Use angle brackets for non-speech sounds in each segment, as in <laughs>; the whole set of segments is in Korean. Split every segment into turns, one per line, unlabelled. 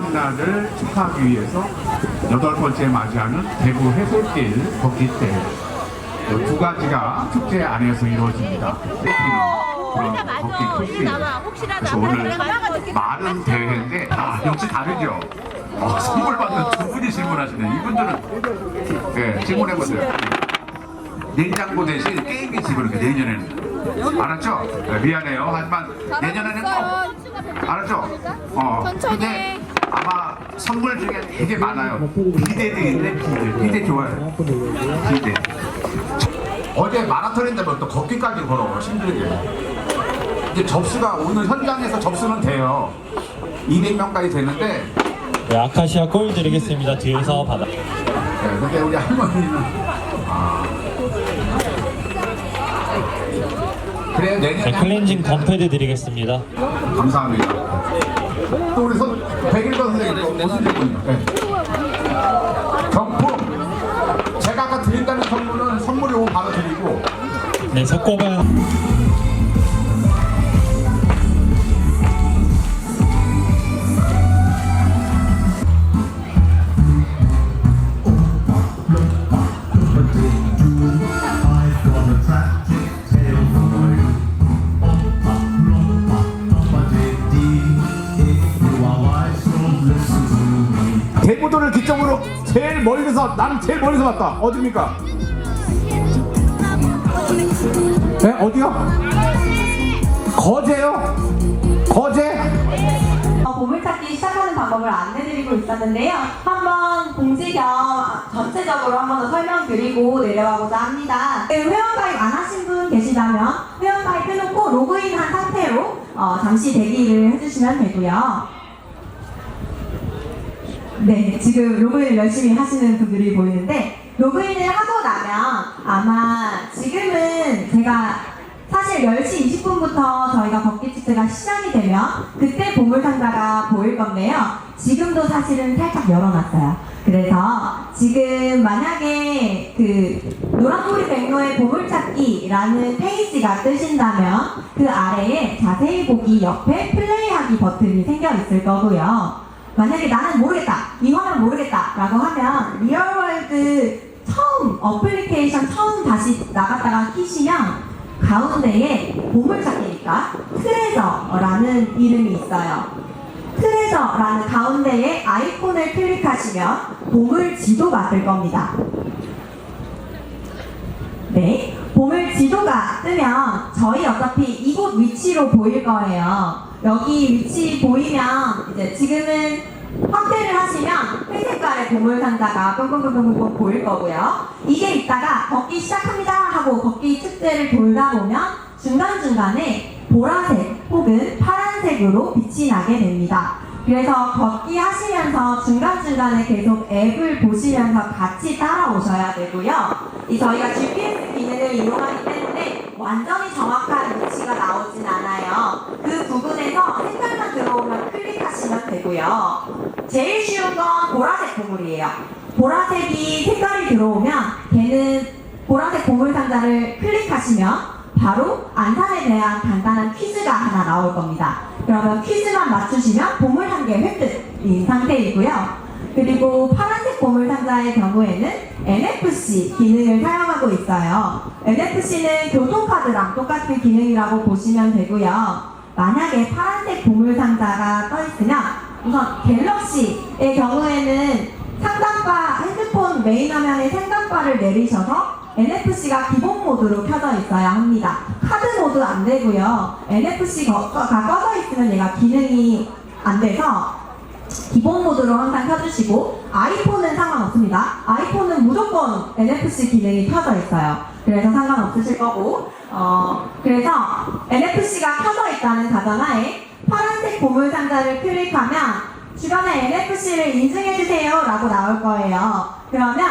마지막 날을 축하하기 위해서 여덟 번째 맞이하는 대구 해솔길 걷기 대회 두 가지가 축제 안에서 이루어집니다. 그런 걷기 퀴즈. 그래서 오늘 많은 대회인데 아 역시 다르죠. 어, 선물 받는 두 분이 질문하시네. 이분들은 네, 질문해 보세요. 냉장고 대신 게임기 이렇게 내년에는 알았죠? 네, 미안해요. 하지만 내년에는 꼭 알았죠? 어. 근데 아마 선물 중에 되게 많아요. 기대되는데 기대. 기대 좋아요. 기대. 어제 마라톤인데 뭐 또 걷기까지 걸어 힘들게. 이제 접수가 오늘 현장에서 접수는 돼요. 200명까지 되는데
네, 아카시아 꼴 드리겠습니다. 뒤에서 받아.
네, 근데 우리 할머니는
네, 클렌징 덤패드 드리겠습니다.
감사합니다. 또 우리 선, 백일권 선생님 또 무슨 질문이요? 네. 경품 제가 아까 드린다는 선물은 선물이 오면 바로 드리고
네, 석고가
제일 멀리서 나는 제일 멀리서 봤다. 어디입니까? 네 어디요? 거제요? 거제?
어, 보물찾기 시작하는 방법을 안내드리고 있었는데요. 한번 공지 겸 전체적으로 한 번 더 설명드리고 내려가고자 합니다. 네, 회원 가입 안 하신 분 계시다면 회원 가입 해놓고 로그인한 상태로 어, 잠시 대기를 해주시면 되고요. 네, 지금 로그인 열심히 하시는 분들이 보이는데 로그인을 하고 나면 아마 지금은 제가 사실 10시 20분부터 저희가 걷기 축제가 시작이 되면 그때 보물 상자가 보일 건데요. 지금도 사실은 살짝 열어놨어요. 그래서 지금 만약에 그 노란고리 백로의 보물찾기라는 페이지가 뜨신다면 그 아래에 자세히 보기 옆에 플레이하기 버튼이 생겨 있을 거고요. 만약에 나는 모르겠다, 이 화면 모르겠다 라고 하면 리얼월드 처음 어플리케이션 처음 다시 나갔다가 키시면 가운데에 보물찾기니까 트레저라는 이름이 있어요. 트레저라는 가운데에 아이콘을 클릭하시면 보물 지도가 뜰 겁니다. 네, 보물 지도가 뜨면 저희 어차피 이곳 위치로 보일 거예요. 여기 위치 보이면 이제 지금은 확대를 하시면 회색깔의 보물 상자가 뿅뿅뿅뿅뿅 보일 거고요. 이게 있다가 걷기 시작합니다 하고 걷기 축제를 돌다 보면 중간중간에 보라색 혹은 파란색으로 빛이 나게 됩니다. 그래서 걷기 하시면서 중간중간에 계속 앱을 보시면서 같이 따라오셔야 되고요. 이 저희가 GPS 기능을 이용하기 때문에 완전히 정확한 위치가 나오진 않아요. 그 부분에서 색깔만 들어오면 클릭하시면 되고요. 제일 쉬운 건 보라색 보물이에요. 보라색이 색깔이 들어오면 걔는 보라색 보물 상자를 클릭하시면 바로 안산에 대한 간단한 퀴즈가 하나 나올 겁니다. 그러면 퀴즈만 맞추시면 보물 한 개 획득인 상태이고요. 그리고 파란색 보물 상자의 경우에는 NFC 기능을 사용하고 있어요. NFC는 교통카드랑 똑같은 기능이라고 보시면 되고요. 만약에 파란색 보물 상자가 떠 있으면 우선 갤럭시의 경우에는 상단바 핸드폰 메인 화면에 상단바를 내리셔서 NFC가 기본 모드로 켜져 있어야 합니다. 카드 모드 안 되고요. NFC가 꺼져 있으면 얘가 기능이 안 돼서 기본 모드로 항상 켜주시고 아이폰은 상관없습니다. 아이폰은 무조건 NFC 기능이 켜져 있어요. 그래서 상관없으실 거고 어 그래서 NFC가 켜져 있다는 가정하에 파란색 보물 상자를 클릭하면 주변에 NFC를 인증해주세요 라고 나올 거예요. 그러면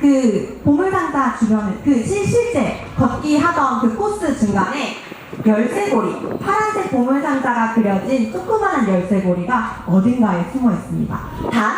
그 보물상자 주변에 그 실- 실제 걷기 하던 그 코스 중간에 열쇠고리 파란색 보물상자가 그려진 조그마한 열쇠고리가 어딘가에 숨어 있습니다. 단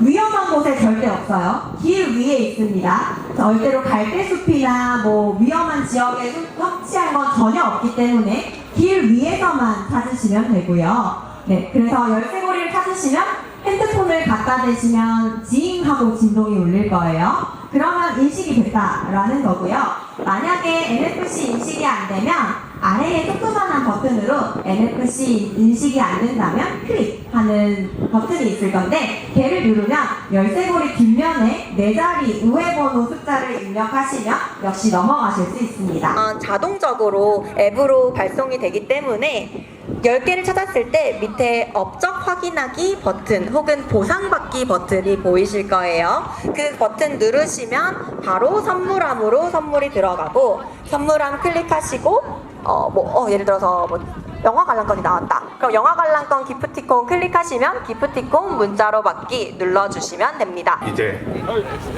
위험한 곳에 절대 없어요. 길 위에 있습니다. 절대로 갈대숲이나 뭐 위험한 지역에 설치한 건 전혀 없기 때문에 길 위에서만 찾으시면 되고요. 네, 그래서 열쇠고리를 찾으시면 핸드폰을 갖다 대시면 지잉 하고 진동이 울릴 거예요. 그러면 인식이 됐다라는 거고요. 만약에 NFC 인식이 안 되면 아래에 조그만한 버튼으로 NFC 인식이 안 된다면 클릭하는 버튼이 있을 건데 걔를 누르면 열쇠고리 뒷면에 네 자리 우회 번호 숫자를 입력하시면 역시 넘어가실 수 있습니다. 자동적으로 앱으로 발송이 되기 때문에 10개를 찾았을 때 밑에 업적 확인하기 버튼 혹은 보상받기 버튼이 보이실 거예요. 그 버튼 누르시면 바로 선물함으로 선물이 들어가고 선물함 클릭하시고 어, 뭐, 어, 예를 들어서 뭐 영화 관람권이 나왔다. 그럼 영화 관람권 기프티콘 클릭하시면 기프티콘 문자로 받기 눌러주시면 됩니다.
이제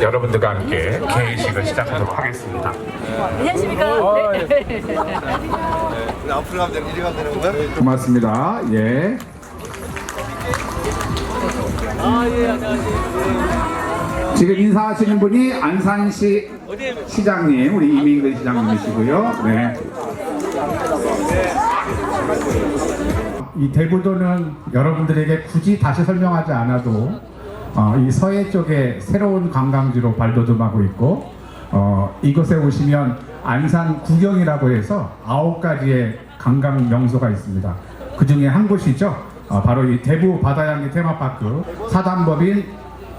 여러분들과 함께 개회식을 시작하도록 하겠습니다.
앞으로 가면 되는 이리 가면 되는 거야?
고맙습니다. 예. 지금 인사하시는 분이 안산시 시장님, 우리 이민근 시장님이시고요. 네. 이 대부도는 여러분들에게 굳이 다시 설명하지 않아도 어, 이 서해 쪽에 새로운 관광지로 발돋움하고 있고 어, 이곳에 오시면 안산 구경이라고 해서 아홉 가지의 관광 명소가 있습니다. 그 중에 한 곳이죠. 어, 바로 이 대부 바다향기 테마파크 사단법인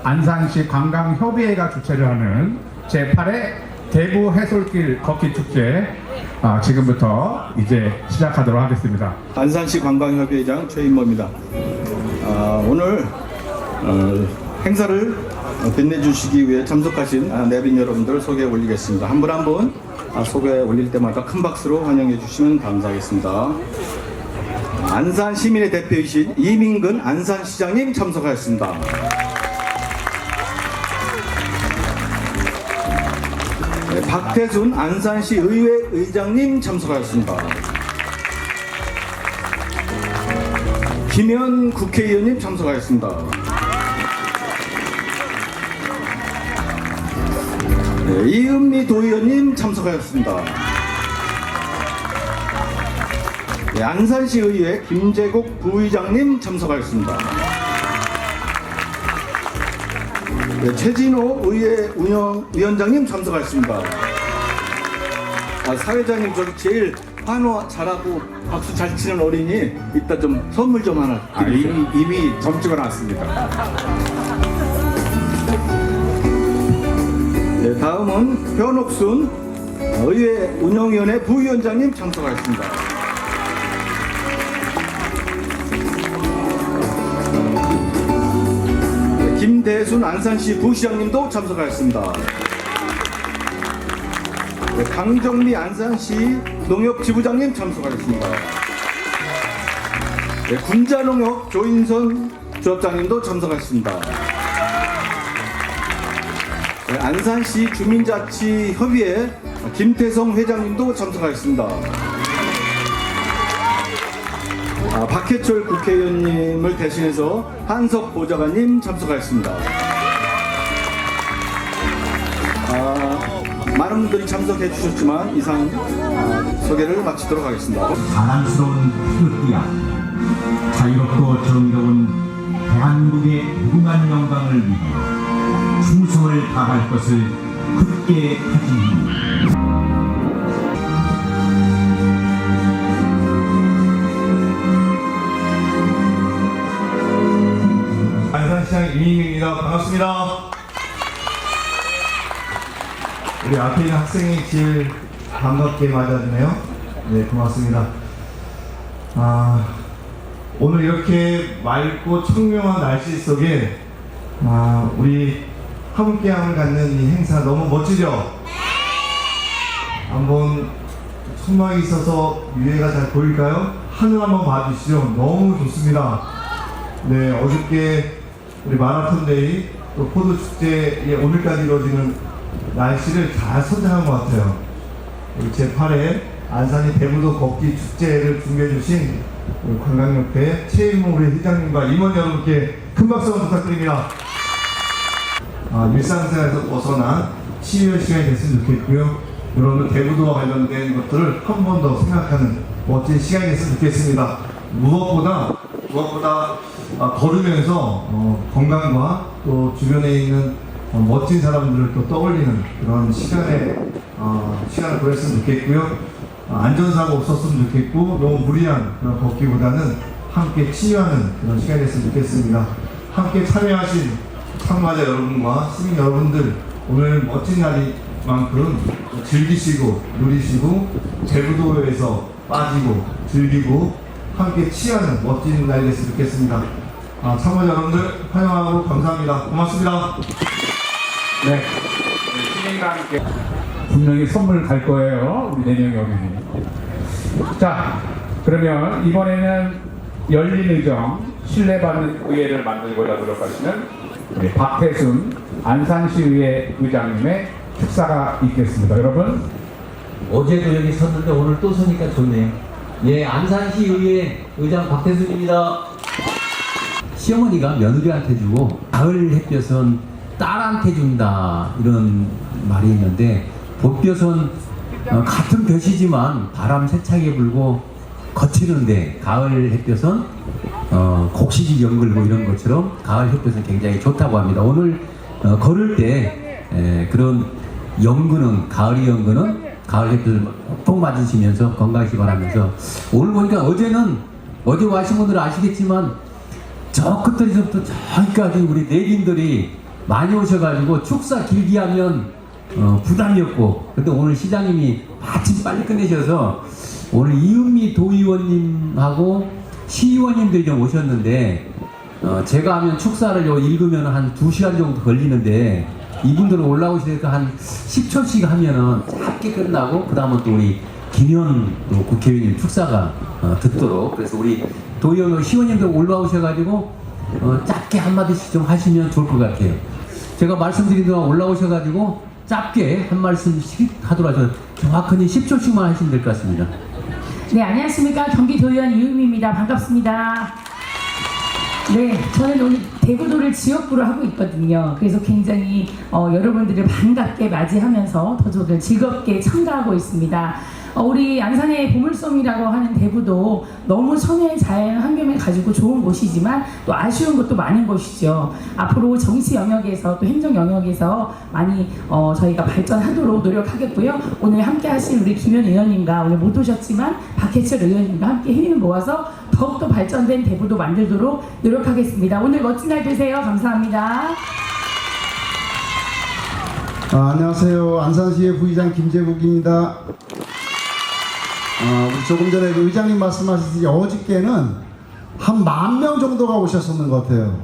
안산시 관광협의회가 주최를 하는 제8회 대부 해솔길 걷기 축제 아, 지금부터 이제 시작하도록 하겠습니다.
안산시 관광협의회장 최인모입니다. 아, 오늘 어, 행사를 빛내주시기 위해 참석하신 아, 내빈 여러분들 소개해 올리겠습니다. 한 분 한분 소개 올릴 때마다 큰 박수로 환영해 주시면 감사하겠습니다. 안산 시민의 대표이신 이민근 안산시장님 참석하였습니다. 박태순 안산시 의회 의장님 참석하였습니다. 김현 국회의원님 참석하였습니다. 네, 이은미 도의원님 참석하였습니다. 네, 안산시 의회 김재국 부의장님 참석하였습니다. 네, 최진호 의회 운영 위원장님 참석하였습니다. 아, 사회자님 저기 제일 한화 잘하고 박수 잘 치는 어린이 이따 좀 선물 좀 하나
아,
드리세요.
이미, 이미 점 찍어 놨습니다.
네, 다음은 현옥순 의회 운영위원회 부위원장님 참석하였습니다. 김대순 안산시 부시장님도 참석하였습니다. 네, 강정미 안산시 농협지부장님 참석하였습니다. 네, 군자농협 조인선 조합장님도 참석하셨습니다. 네, 안산시 주민자치협의회 김태성 회장님도 참석하였습니다. 박해철 국회의원님을 대신해서 한석 보좌관님 참석하였습니다. 아, 많은 분들이 참석해 주셨지만 이상 아, 소개를 마치도록 하겠습니다.
자랑스러운 태극기야 자유롭고 정의로운 대한민국의 무궁한 영광을 위하여 충성을 다할 것을 굳게 하지
이민입니다. 반갑습니다. 우리 앞에 있는 학생이 제일 반갑게 맞아주네요. 네, 고맙습니다. 아, 오늘 이렇게 맑고 청명한 날씨 속에 아, 우리 함께함을 갖는 이 행사 너무 멋지죠? 한번 천막이 있어서 유해가 잘 보일까요? 하늘 한번 봐주시죠. 너무 좋습니다. 네, 어저께 우리 마라톤 데이 또 포도 축제에 오늘까지 이루어지는 날씨를 잘 선정한 것 같아요. 우리 제8회 안산이 대부도 걷기 축제를 준비해주신 관광협회 최인모 우리 회장님과 임원 여러분께 큰 박수 부탁드립니다. 아, 일상생활에서 벗어난 치유의 시간이 됐으면 좋겠고요. 여러분들 대부도와 관련된 것들을 한 번 더 생각하는 멋진 시간이 됐으면 좋겠습니다. 무엇보다 무엇보다 아, 걸으면서 어, 건강과 또 주변에 있는 어, 멋진 사람들을 또 떠올리는 그런 시간에 어, 시간을 보냈으면 좋겠고요. 아, 안전사고 없었으면 좋겠고 너무 무리한 그런 걷기보다는 함께 치유하는 그런 시간이 됐으면 좋겠습니다. 함께 참여하신 참가자 여러분과 시민 여러분들 오늘 멋진 날이만큼 즐기시고 누리시고 제부도에서 빠지고 즐기고 함께 치유하는 멋진 날이 됐으면 좋겠습니다. 아, 참가자 여러분들 환영하고 감사합니다. 고맙습니다.
네. 네, 시민과 함께 분명히 선물 갈 거예요. 우리 내년 여름에. 자, 그러면 이번에는 열린 의정 신뢰받는 의회를 만들고자 노력하시는 우리 박태순 안산시의회 의장님의 축사가 있겠습니다. 여러분
어제도 여기 섰는데 오늘 또 서니까 좋네요. 예, 안산시 의회 의장 박태순입니다. 시어머니가 며느리한테 주고 가을 햇볕은 딸한테 준다 이런 말이 있는데 봄볕은 어, 같은 볕이지만 바람 세차게 불고 거칠은데 가을 햇볕은 어, 곡식이 연글고 이런 것처럼 가을 햇볕은 굉장히 좋다고 합니다. 오늘 어, 걸을 때 에, 그런 연근은 가을이 연근은 가을 햇볕을 폭 맞으시면서 건강하시 바라면서 오늘 보니까 어제는 어제 와신 분들은 아시겠지만 저 끝들에서부터 저기까지 우리 내빈들이 많이 오셔가지고 축사 길게 하면 어, 부담이 없고 근데 오늘 시장님이 마침 빨리 끝내셔서 오늘 이은미 도의원님하고 시의원님들이 좀 오셨는데 어, 제가 하면 축사를 요 읽으면 한 2시간 정도 걸리는데 이분들은 올라오시니까 한 10초씩 하면은 짧게 끝나고 그 다음은 또 우리 김현 또 국회의원님 축사가 어, 듣도록. 그래서 우리 도의원 시의원님들 올라오셔가지고 어, 짧게 한마디씩 좀 하시면 좋을 것 같아요. 제가 말씀드린 동안 올라오셔가지고 짧게 한 말씀씩 하셔서 정확하니 10초씩만 하시면 될 것 같습니다.
네, 안녕하십니까. 경기도의원 이은미입니다. 반갑습니다. 네, 저는 오늘 대구도를 지역구로 하고 있거든요. 그래서 굉장히 어, 여러분들을 반갑게 맞이하면서 더더욱 즐겁게 참가하고 있습니다. 어, 우리 안산의 보물섬이라고 하는 대구도 너무 섬의 자연 환경을 가지고 좋은 곳이지만 또 아쉬운 것도 많은 곳이죠. 앞으로 정치 영역에서 또 행정 영역에서 많이 어, 저희가 발전하도록 노력하겠고요. 오늘 함께 하신 우리 김현 의원님과 오늘 못 오셨지만 박해철 의원님과 함께 힘을 모아서 더욱더 발전된 대구도 만들도록 노력하겠습니다. 오늘 멋진 날 되세요. 감사합니다.
아, 안녕하세요. 안산시의 부의장 김재국입니다. 아, 우리 조금 전에 그 의장님 말씀하셨듯이 어저께는 한 만 명 정도가 오셨었는 것 같아요.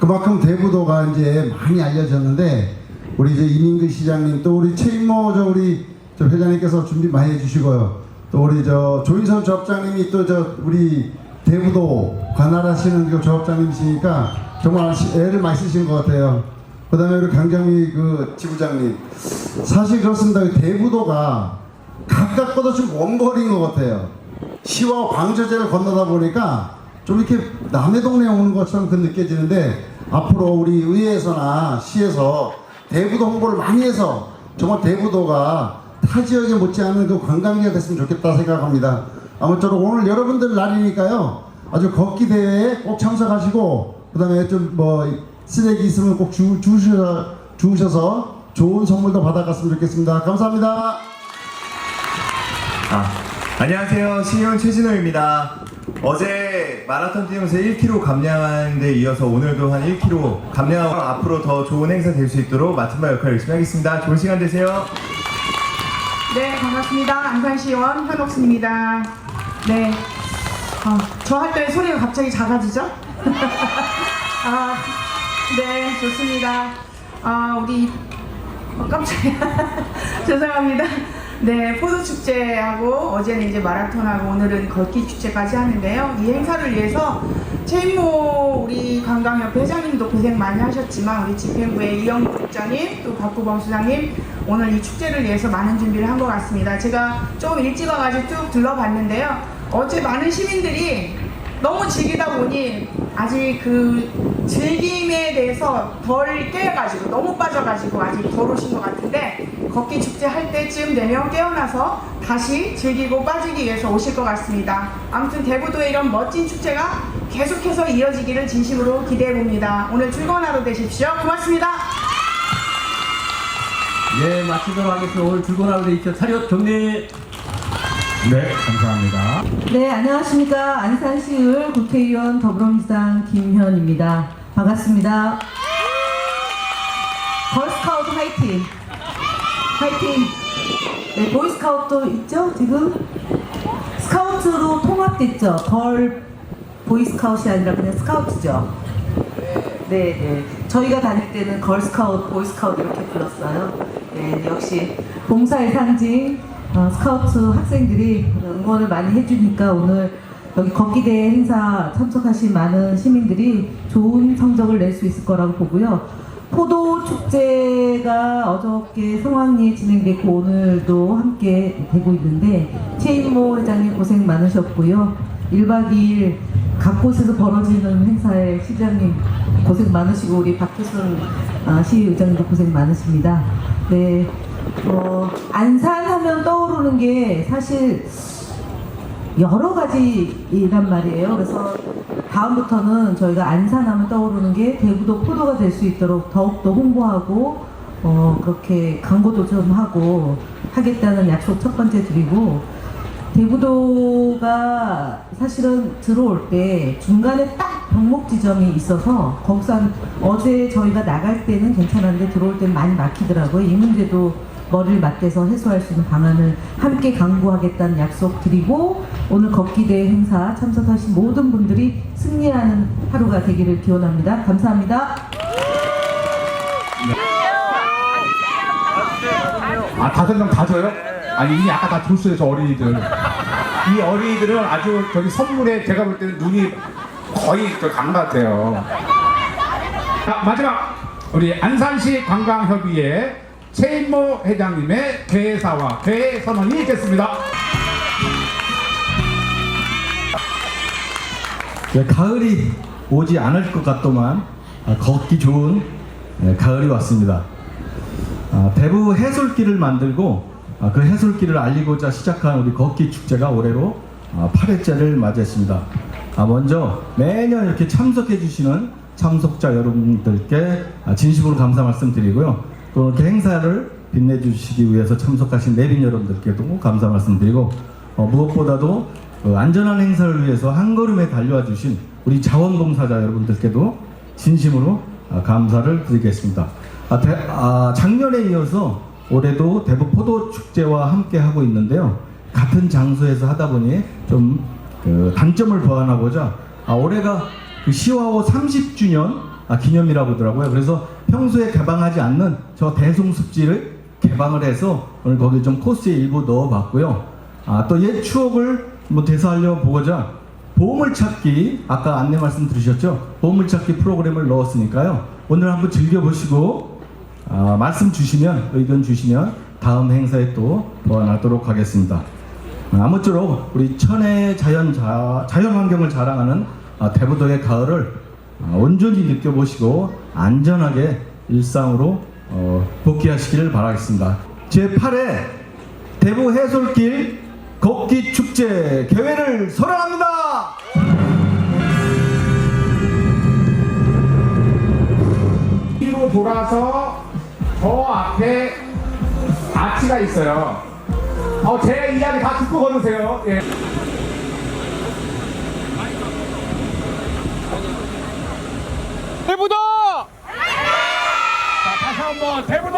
그만큼 대부도가 이제 많이 알려졌는데 우리 이제 이민규 시장님 또 우리 최인모 저 우리 저 회장님께서 준비 많이 해주시고요. 또 우리 저 조인선 조합장님이 또 저 우리 대부도 관할하시는 그 조합장님이시니까 정말 시- 애를 많이 쓰시는 것 같아요. 그 다음에 우리 강정희 그 지부장님. 사실 그렇습니다. 그 대부도가 가깝고도 좀먼 거리인 것 같아요. 시와 광저제를 건너다 보니까 좀 이렇게 남의 동네에 오는 것처럼 그 느껴지는데 앞으로 우리 의회에서나 시에서 대부도 홍보를 많이 해서 정말 대부도가 타 지역에 못지않은 그 관광지가 됐으면 좋겠다 생각합니다. 아무쪼록 오늘 여러분들 날이니까요. 아주 걷기 대회에 꼭 참석하시고 그다음에 좀 뭐 쓰레기 있으면 꼭 주, 주셔, 주셔서 좋은 선물도 받아갔으면 좋겠습니다. 감사합니다.
아, 안녕하세요. 신용 최진호입니다. 어제 마라톤 뛰면서 1kg 감량한 데 이어서 오늘도 한 1kg 감량하고 앞으로 더 좋은 행사 될 수 있도록 맡은 바 역할 열심히 하겠습니다. 좋은 시간 되세요.
네, 반갑습니다. 안산시의원 현옥순입니다. 네, 어, 저할 때 소리가 갑자기 작아지죠? <laughs> 아, 네, 좋습니다. 아, 우리 어, 깜짝이야. <laughs> 죄송합니다. 네, 포도 축제하고 어제는 이제 마라톤하고 오늘은 걷기 축제까지 하는데요. 이 행사를 위해서 최인모 우리 관광협회 회장님도 고생 많이 하셨지만 우리 집행부의 이영국 국장님 또 박구범 수장님 오늘 이 축제를 위해서 많은 준비를 한 것 같습니다. 제가 좀 일찍 와가지고 쭉 둘러봤는데요. 어제 많은 시민들이 너무 즐기다 보니 아직 그 즐김 에 대해서 덜 깨가지고 너무 빠져가지고 아직 덜 오신 것 같은데 걷기 축제 할 때쯤 되면 깨어나서 다시 즐기고 빠지기 위해서 오실 것 같습니다. 아무튼 대구도의 이런 멋진 축제가 계속해서 이어지기를 진심으로 기대해 봅니다. 오늘 즐거운 하루 되십시오. 고맙습니다.
예, 마치도록 하겠습니다. 오늘 즐거운 하루 되십시오. 차렷 정리.
네, 감사합니다.
네, 안녕하십니까. 안산시의회 국회의원 더불어민주당 김현입니다. 반갑습니다. 걸스카우트 화이팅! 화이팅! 네, 보이스카우트도 있죠, 지금? 스카우트로 통합됐죠. 걸 보이스카우트이 아니라 그냥 스카우트죠. 네, 네. 저희가 다닐 때는 걸스카우트, 보이스카우트 이렇게 불렀어요. 네, 역시 봉사의 상징 어, 스카우트 학생들이 응원을 많이 해주니까 오늘 여기 걷기대회 행사 참석하신 많은 시민들이 좋은 성적을 낼 수 있을 거라고 보고요. 포도 축제가 어저께 성황리에 진행됐고 오늘도 함께 되고 있는데 최인모 회장님 고생 많으셨고요. 1박 2일 각 곳에서 벌어지는 행사에 시장님 고생 많으시고 우리 박효순 아, 시의장님도 고생 많으십니다. 네, 어, 안산 하면 떠오르는 게 사실 여러 가지란 말이에요. 그래서 다음부터는 저희가 안산하면 떠오르는 게 대구도 포도가 될 수 있도록 더욱더 홍보하고 어, 그렇게 광고도 좀 하고 하겠다는 약속 첫 번째 드리고 대구도가 사실은 들어올 때 중간에 딱 병목 지점이 있어서 거기서 한- 어제 저희가 나갈 때는 괜찮았는데 들어올 때 많이 막히더라고요. 이 문제도 머리를 맞대서 해소할 수 있는 방안을 함께 강구하겠다는 약속 드리고 오늘 걷기대회 행사 참석하신 모든 분들이 승리하는 하루가 되기를 기원합니다. 감사합니다.
아, 다섯 명 다 줘요? 아니, 이미 아까 다 줬어요, 저 어린이들. 이 어린이들은 아주 저기 선물에 제가 볼 때는 눈이 거의 저간 같아요. 자, 마지막, 우리 안산시 관광협의회 최인모 회장님의 개사와 개선언이 있겠습니다.
네, 가을이 오지 않을 것 같더만 아, 걷기 좋은 네, 가을이 왔습니다. 아, 대부 해솔길을 만들고 아, 그 해솔길을 알리고자 시작한 우리 걷기 축제가 올해로 아, 8회째를 맞이했습니다. 아, 먼저 매년 이렇게 참석해 주시는 참석자 여러분들께 아, 진심으로 감사 말씀드리고요. 또 이렇게 행사를 빛내주시기 위해서 참석하신 내빈 여러분들께도 감사 말씀드리고 어, 무엇보다도 어, 안전한 행사를 위해서 한 걸음에 달려와 주신 우리 자원봉사자 여러분들께도 진심으로 아, 감사를 드리겠습니다. 아, 대- 아, 작년에 이어서 올해도 대북 포도 축제와 함께 하고 있는데요. 같은 장소에서 하다 보니 좀 그 단점을 보완하고자 아, 올해가 그 시화호 30주년 아, 기념이라고 하더라고요. 그래서 평소에 개방하지 않는 저 대송습지를 개방을 해서 오늘 거기 좀 코스에 일부 넣어봤고요. 아, 또 옛 추억을 뭐 대사하려 보고자 보물 찾기 아까 안내 말씀 들으셨죠? 보물 찾기 프로그램을 넣었으니까요. 오늘 한번 즐겨보시고 아, 말씀 주시면 의견 주시면 다음 행사에 또 보완하도록 하겠습니다. 아, 아무쪼록 우리 천혜의 자연 자, 자연 환경을 자랑하는 아, 대부도의 가을을 아, 온전히 느껴보시고 안전하게 일상으로 어, 복귀하시기를 바라겠습니다. 제 8회 대부 해솔길 걷기 축제 개회를 선언합니다.
뒤로 돌아서 저 앞에 아치가 있어요. 어, 제 이야기 다 듣고 걸으세요. 예. 대부도! 자, 다시 한번 대부도!